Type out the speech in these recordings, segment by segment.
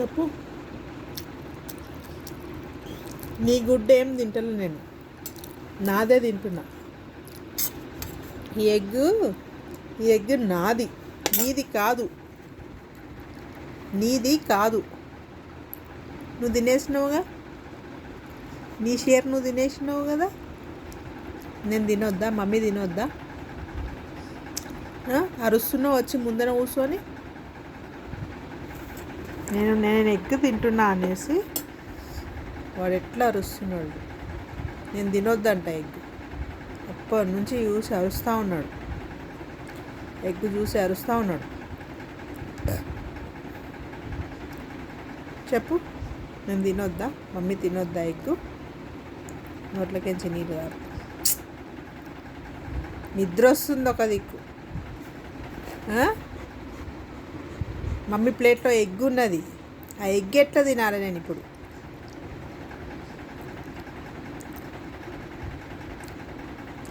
చెప్పు. నీ గుడ్డ ఏం తింటలే నేను. నాదే తింటున్నా. ఈ ఎగ్ ఈ ఎగ్ నాది. నీది కాదు. నీది కాదు. నువ్వు తినేసినావుగా? నీ షేర్ నువ్వు తినేసినావు కదా? నేను తినొద్దా? మమ్మీ తినొద్దా? అరుస్తున్నావు వచ్చి ముందర కూర్చొని? నేను నేను ఎగ్ తింటున్నా అనేసి వాడు ఎట్లా అరుస్తున్నాడు? నేను తినొద్దంట ఎగ్. అప్పటి నుంచి చూసి అరుస్తూ ఉన్నాడు? ఎగ్ చూసి అరుస్తూ ఉన్నాడు. చెప్పు. నేను తినొద్దా? Mummy తినొద్దా egg? నోట్లకేంచి నీళ్ళు కాదు. నిద్ర వస్తుంది ఒక దిక్కు. ఆ? మమ్మీ ప్లేట్లో ఎగ్ ఉన్నది. ఆ ఎగ్ ఎట్లా తినాలి నేను ఇప్పుడు?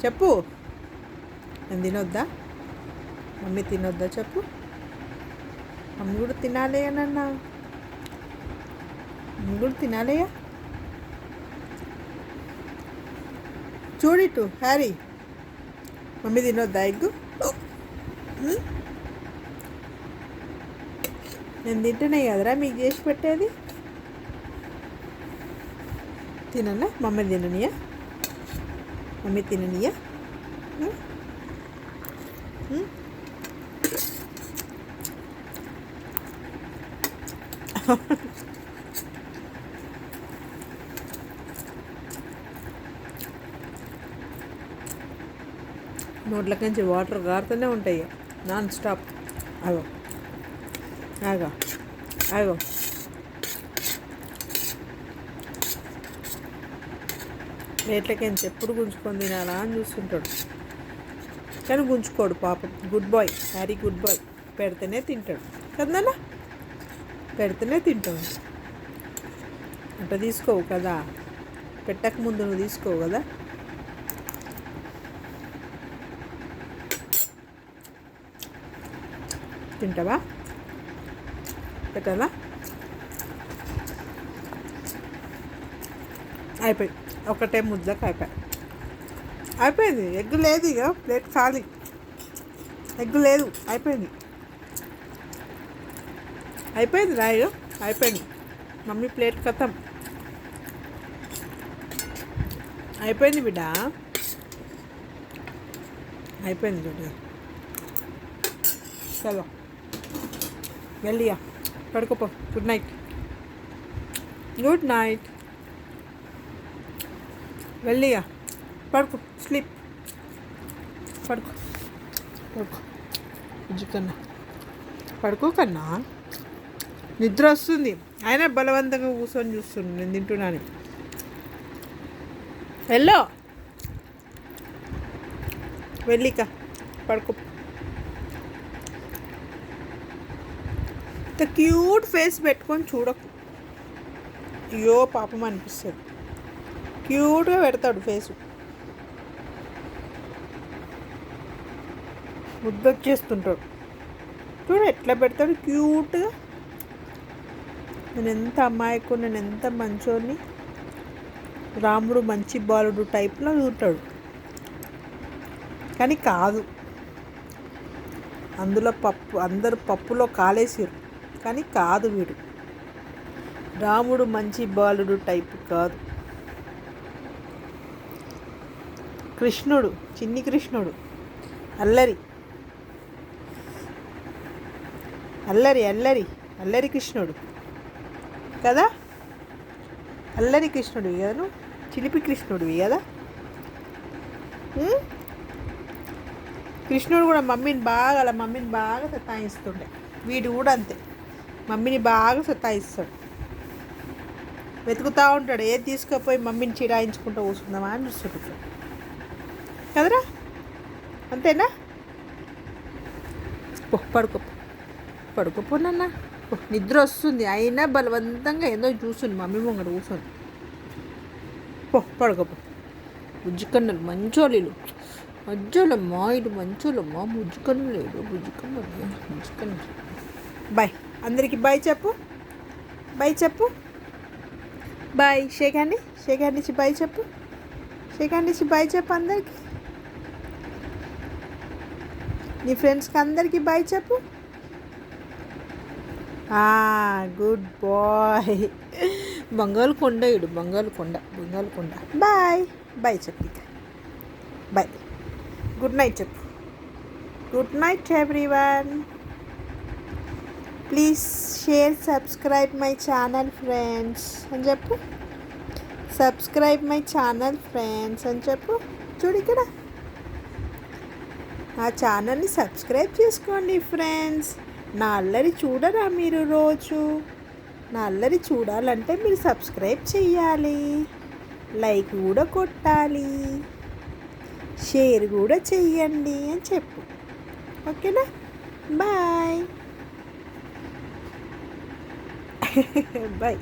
చెప్పు. నేను తినొద్దా? మమ్మీ తినొద్దా చెప్పు. మమ్మీ కూడా తినాలి అని మమ్మీ కూడా తినాలియా చూడిటు హ్యారీ. మమ్మీ తినొద్దా ఎగ్గు? నేను తింటేనే కదరా మీకు చేసి పెట్టేది? తినన్నా మమ్మీ తిననియా? మమ్మీ తిననియా? నోట్ల నోట్లకి నుంచి వాటర్ గారుతూనే ఉంటాయి. Non stop. అదో ఆగో. ఆగో. ప్లేట్లకించి ఎప్పుడు గుంజుకొని తినాలా అని చూస్తుంటాడు. కానీ గుంజుకోడు పాపం. Good boy Harry good boy పెడితేనే తింటాడు. కదన్నా పెడితేనే తింటాడు. అంటే తీసుకోవు కదా. పెట్టక ముందు నువ్వు తీసుకోవు కదా. తింటావా? పెట్టాలా అయిపోయి ఒకటే ముద్దకు అయిపోయి అయిపోయింది. ఎగ్ లేదు ఇక ప్లేట్ ఖాళీ ఎగ్ లేదు అయిపోయింది. అయిపోయింది రాయో అయిపోయింది. మమ్మీ ప్లేట్ కథం అయిపోయింది బిడ్డ. అయిపోయింది బిడ్డ. చలో. వెళ్ళియా? పడుకోపో గుడ్ నైట్ గుడ్ నైట్ వెళ్ళియా పడుకో. స్లీప్ పడుకో. పడుకో. కన్నా. పడుకో కన్నా. నిద్ర వస్తుంది. అయినా బలవంతంగా కూర్చొని చూస్తుంది. నేను తింటున్నాను. వెళ్ళో. వెళ్ళిక. పడుకో. ఇంత క్యూట్ ఫేస్ పెట్టుకొని చూడకు. అయ్యో పాపం అనిపిస్తుంది. క్యూట్గా పెడతాడు ఫేసు. ముద్దొచ్చేస్తుంటాడు. చూడు ఎట్లా పెడతాడు క్యూట్గా. నేను ఎంత అమాయకు నేను ఎంత మంచోని రాముడు మంచి బాలుడు టైప్లో ఉంటాడు కానీ కాదు. అందులో పప్పు అందరు పప్పులో కాలేసారు కానీ కాదు వీడు. రాముడు మంచి బాలుడు టైప్ కాదు. కృష్ణుడు చిన్ని కృష్ణుడు అల్లరి. అల్లరి అల్లరి అల్లరి కృష్ణుడు. కదా? అల్లరి కృష్ణుడివి కదా నువ్వు చిలిపి కృష్ణుడివి కదా? కృష్ణుడు కూడా మమ్మీని బాగా అలా మమ్మీని బాగా సతాయిస్తుండే. వీడు కూడా అంతే. మమ్మీని బాగా సతాయిస్తాడు. వెతుకుతూ ఉంటాడు. ఏది తీసుకుపోయి మమ్మీని చిరాయించుకుంటూ కూర్చుందామా అని చూస్తుంటాడు కదరా? అంతేనా? పడుకో పడుకోపోనన్న నిద్ర వస్తుంది. అయినా బలవంతంగా ఏదో చూస్తుంది మమ్మీ ముంగడు కూర్చొని. పో పడుకోపో బుజ్జికన్నలు మంచోళ్ళు. మధ్యలోమ్మా ఇటు మంచోళ్ళమ్మా. బుజ్జికన్ను లేడు. బుజ్జికన్ను బుజ్జికన్ను బాయ్. అందరికీ బాయ్ చెప్పు. బాయ్ చెప్పు. Bye shake hand shake hand ఇచ్చి బాయ్ చెప్పు. షేక్ హ్యాండ్ ఇచ్చి బాయ్ చెప్పు అందరికి. నీ ఫ్రెండ్స్కి అందరికీ బాయ్ చెప్పు. గుడ్ బాయ్ బంగాళకొండ ఇడు బంగాళకొండ బంగాళకొండ. బాయ్ బాయ్ చెప్పు బాయ్ గుడ్ నైట్ చెప్పు. Good night everyone please share subscribe my channel friends అని చెప్పు సబ్స్క్రైబ్ మై ఛానల్ ఫ్రెండ్స్ అని చెప్పు చూడు ఇక్కడ ఆ ఛానల్ని సబ్స్క్రైబ్ చేసుకోండి ఫ్రెండ్స్ నా అల్లరి చూడరా మీరు రోజు నా అల్లరి చూడాలంటే మీరు సబ్స్క్రైబ్ చేయాలి లైక్ కూడా కొట్టాలి షేర్ కూడా చెయ్యండి అని చెప్పు ఓకేనా బాయ్ బాయ్